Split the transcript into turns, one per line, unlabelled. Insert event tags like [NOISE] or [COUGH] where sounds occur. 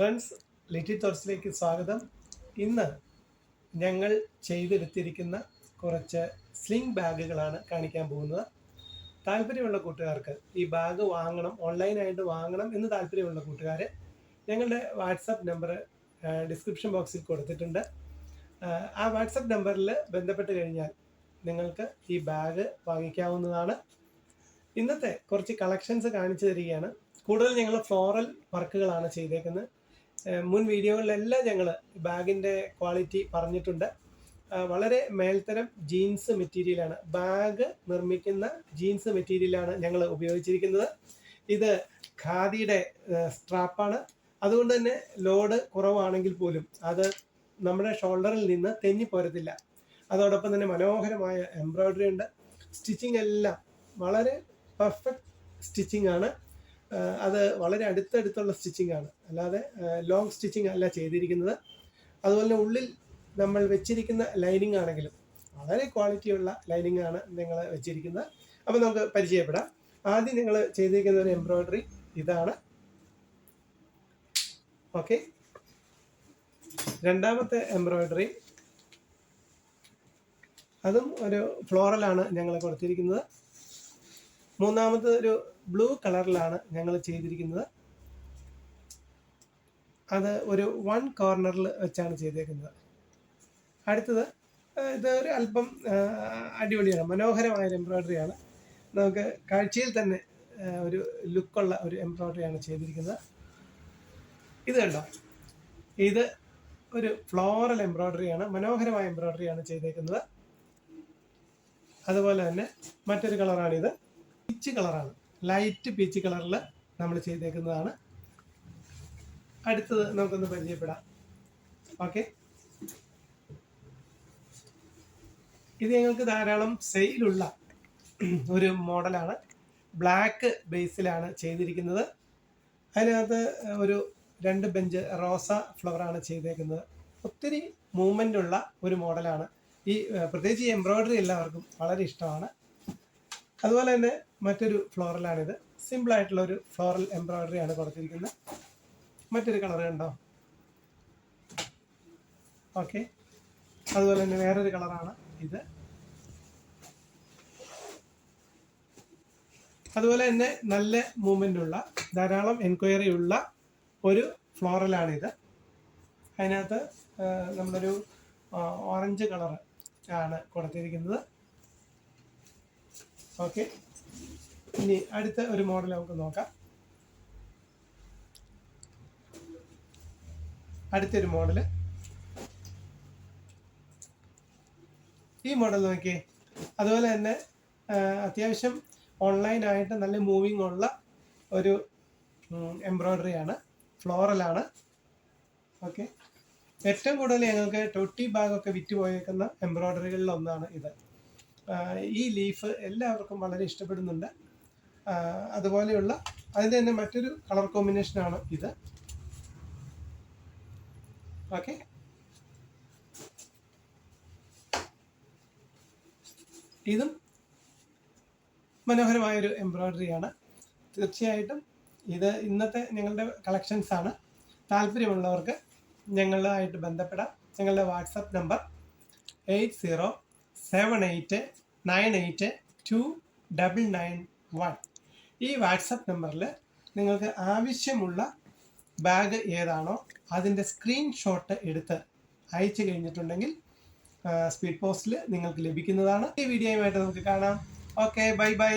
Friends Litty തോട്ട്സിലേക്ക് സ്വാഗതം. ഇന്ന് ഞങ്ങൾ ചെയ്തെടുത്തിരിക്കുന്ന കുറച്ച് സ്ലിംഗ് ബാഗുകളാണ് കാണിക്കാൻ പോകുന്നത്. താല്പര്യമുള്ള കൂട്ടുകാർക്ക് ഈ ബാഗ് വാങ്ങണം ഓൺലൈനായിട്ട് വാങ്ങണം എന്ന് താല്പര്യമുള്ള കൂട്ടുകാർ ഞങ്ങളുടെ വാട്സപ്പ് നമ്പർ ഡിസ്ക്രിപ്ഷൻ ബോക്സിൽ കൊടുത്തിട്ടുണ്ട്. ആ, വാട്സപ്പ് നമ്പറിൽ ബന്ധപ്പെട്ട് കഴിഞ്ഞാൽ നിങ്ങൾക്ക് ഈ ബാഗ് വാങ്ങിക്കാവുന്നതാണ്. ഇന്നത്തെ കുറച്ച് കളക്ഷൻസ് കാണിച്ചു തരികയാണ്. കൂടുതൽ ഞങ്ങൾ ഫ്ലോറൽ വർക്കുകളാണ് ചെയ്തേക്കുന്നത്. മുൻ വീഡിയോകളിലെല്ലാം ഞങ്ങൾ ബാഗിന്റെ ക്വാളിറ്റി പറഞ്ഞിട്ടുണ്ട്. വളരെ മേൽത്തരം ജീൻസ് മെറ്റീരിയലാണ്. ബാഗ് നിർമ്മിക്കുന്ന ജീൻസ് മെറ്റീരിയലാണ് ഞങ്ങൾ ഉപയോഗിച്ചിരിക്കുന്നത്. ഇത് ഖാദിയുടെ സ്ട്രാപ്പാണ്. അതുകൊണ്ട് തന്നെ ലോഡ് കുറവാണെങ്കിൽ പോലും അത് നമ്മുടെ ഷോൾഡറിൽ നിന്ന് തെന്നിപ്പോരത്തില്ല അതോടൊപ്പം തന്നെ മനോഹരമായ എംബ്രോയ്ഡറി ഉണ്ട്. സ്റ്റിച്ചിങ് എല്ലാം വളരെ പെർഫെക്റ്റ് സ്റ്റിച്ചിങ് ആണ്. അത് വളരെ അടുത്തടുത്തുള്ള സ്റ്റിച്ചിങ് ആണ്. അല്ലാതെ ലോങ് സ്റ്റിച്ചിങ് അല്ല ചെയ്തിരിക്കുന്നത്. അതുപോലെ ഉള്ളിൽ നമ്മൾ വെച്ചിരിക്കുന്ന ലൈനിങ് ആണെങ്കിലും വളരെ ക്വാളിറ്റിയുള്ള ലൈനിങ് ആണ് നിങ്ങൾ വെച്ചിരിക്കുന്നത്. അപ്പോൾ നമുക്ക് പരിചയപ്പെടാം. ആദ്യം നിങ്ങൾ ചെയ്തിരിക്കുന്ന ഒരു എംബ്രോയ്ഡറി ഇതാണ്. ഓക്കെ രണ്ടാമത്തെ എംബ്രോയിഡറി അതും ഒരു ഫ്ലോറലാണ് ഞങ്ങൾ കൊടുത്തിരിക്കുന്നത്. മൂന്നാമത്തെ ഒരു ബ്ലൂ കളറിലാണ് ഞങ്ങൾ ചെയ്തിരിക്കുന്നത്. അത് ഒരു വൺ കോർണറിൽ വെച്ചാണ് ചെയ്തേക്കുന്നത്. അടുത്തത് ഇത് ഒരു അല്പം അടിപൊളിയാണ് മനോഹരമായ ഒരു എംബ്രോയ്ഡറിയാണ് നമുക്ക് കാഴ്ചയിൽ തന്നെ ഒരു ലുക്കുള്ള ഒരു എംബ്രോയ്ഡറിയാണ് ചെയ്തിരിക്കുന്നത്. ഇത് കണ്ടോ? ഇത് ഒരു ഫ്ലോറൽ എംബ്രോയ്ഡറിയാണ് മനോഹരമായ എംബ്രോയ്ഡറിയാണ് ചെയ്തേക്കുന്നത്. അതുപോലെ തന്നെ മറ്റൊരു കളറാണിത് പിച്ച് കളറാണ്. ലൈറ്റ് പീച്ച് കളറിൽ നമ്മൾ ചെയ്തേക്കുന്നതാണ്. അടുത്തത് നമുക്കൊന്ന് പരിചയപ്പെടാം. ഓക്കെ ഇത് ഞങ്ങൾക്ക് ധാരാളം സെയിലുള്ള [CLEARS THROAT] ഒരു മോഡലാണ്. ബ്ലാക്ക് ബേസിലാണ് ചെയ്തിരിക്കുന്നത്. അതിനകത്ത് ഒരു രണ്ട് ബെഞ്ച് റോസ ഫ്ലവറാണ് ചെയ്തേക്കുന്നത്. ഒത്തിരി മൂവ്മെന്റ് ഉള്ള ഒരു മോഡലാണ്. ഈ പ്രത്യേകിച്ച് ഈ എംബ്രോയ്ഡറി എല്ലാവർക്കും വളരെ ഇഷ്ടമാണ്. അതുപോലെ തന്നെ മറ്റൊരു ഫ്ലോറലാണിത്. സിമ്പിൾ ആയിട്ടുള്ള ഒരു ഫ്ലോറൽ എംബ്രോയിഡറി ആണ് കൊടുത്തിരിക്കുന്നത്. മറ്റൊരു കളർ കണ്ടോ? ഓക്കെ അതുപോലെ തന്നെ വേറൊരു കളറാണ് ഇത്. അതുപോലെ തന്നെ നല്ല മൂവ്മെന്റ് ഉള്ള ധാരാളം എൻക്വയറി ഉള്ള ഒരു ഫ്ലോറലാണിത് അതിനകത്ത് നമ്മളൊരു ഓറഞ്ച് കളർ ആണ് കൊടുത്തിരിക്കുന്നത്. ഓക്കെ ഇനി അടുത്ത ഒരു മോഡൽ നമുക്ക് നോക്കാം. അടുത്തൊരു മോഡൽ ഈ മോഡൽ നോക്കിയേ അതുപോലെ തന്നെ അത്യാവശ്യം ഓൺലൈനായിട്ട് നല്ല മൂവിങ് ഉള്ള ഒരു എംബ്രോയ്ഡറി ആണ്. ഫ്ലോറലാണ് ഓക്കെ ഏറ്റവും കൂടുതൽ ഞങ്ങൾക്ക് ടൊട്ടി ബാഗൊക്കെ വിറ്റ് പോയേക്കുന്ന എംബ്രോയ്ഡറികളിൽ ഒന്നാണ് ഇത്. ഈ ലീഫ് എല്ലാവർക്കും വളരെ ഇഷ്ടപ്പെടുന്നുണ്ട്. അതുപോലെയുള്ള അതിന്റെ തന്നെ മറ്റൊരു കളർ കോമ്പിനേഷനാണ് ഇത്. ഓക്കെ ഇതും മനോഹരമായൊരു എംബ്രോയ്ഡറിയാണ് തീർച്ചയായിട്ടും ഇത് ഇന്നത്തെ ഞങ്ങളുടെ കളക്ഷൻസ് ആണ്. താല്പര്യമുള്ളവർക്ക് ഞങ്ങളുമായിട്ട് ബന്ധപ്പെടാം. ഞങ്ങളുടെ WhatsApp number eight zero seven eight nine eight two double nine one ഈ വാട്സപ്പ് നമ്പറിൽ നിങ്ങൾക്ക് ആവശ്യമുള്ള ബാഗ് ഏതാണോ അതിന്റെ സ്ക്രീൻഷോട്ട് എടുത്ത് അയച്ചു കഴിഞ്ഞിട്ടുണ്ടെങ്കിൽ സ്പീഡ് പോസ്റ്റിൽ നിങ്ങൾക്ക് ലഭിക്കുന്നതാണ്. ഈ വീഡിയോയുമായിട്ട് നമുക്ക് കാണാം. Okay bye bye